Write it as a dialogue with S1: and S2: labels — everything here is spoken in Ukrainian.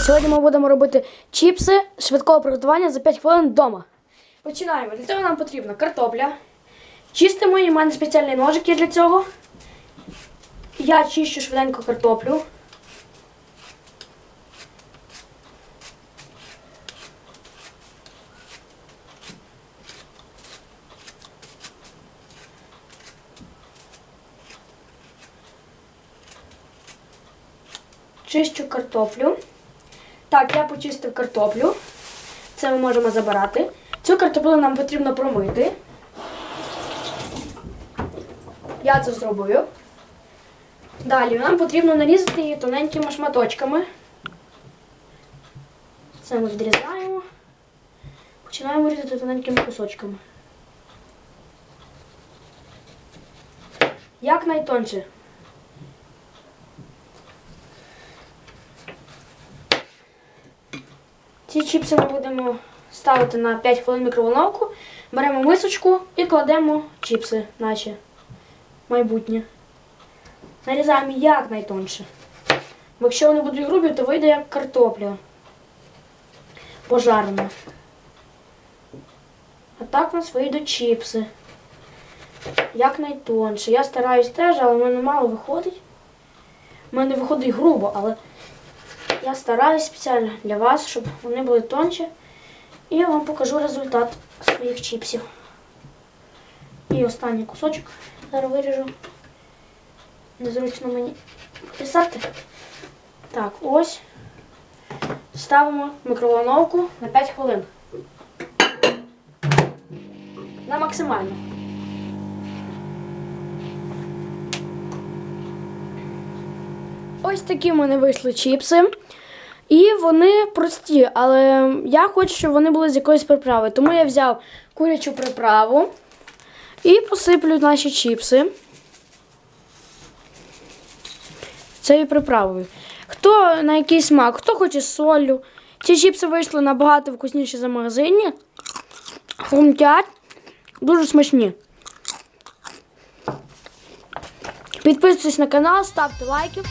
S1: Сьогодні ми будемо робити чіпси швидкого приготування за 5 хвилин вдома. Починаємо. Для цього нам потрібна картопля. Чистимо її, у мене спеціальний ножик є для цього. Я чищу швиденько картоплю. Чищу картоплю. Так, я почистив картоплю. Це ми можемо забирати. Цю картоплю нам потрібно промити. Я це зробив. Далі нам потрібно нарізати її тоненькими шматочками. Це ми відрізаємо. Починаємо різати тоненькими кусочками. Як найтонше. Ці чіпси ми будемо ставити на 5 хвилин мікроволновку. Беремо мисочку і кладемо чіпси, наші майбутнє. Нарізаємо як найтонше. Бо якщо вони будуть грубі, то вийде як картопля. Пожарена. А так у нас вийдуть чіпси. Як найтонше. Я стараюсь теж, але в мене мало виходить. У мене виходить грубо, але я стараюсь спеціально для вас, щоб вони були тонші. І я вам покажу результат своїх чіпсів. І останній кусочок зараз виріжу. Незручно мені писати. Так, ось. Ставимо в на 5 хвилин. На максимально. Ось такі в мене вийшли чіпси. І вони прості, але я хочу, щоб вони були з якоїсь приправи. Тому я взяв курячу приправу і посиплю наші чіпси цією приправою. Хто на який смак, хто хоче солью. Ці чіпси вийшли набагато вкусніші за магазині. Хрумтять. Дуже смачні. Підписуйтесь на канал, ставте лайки.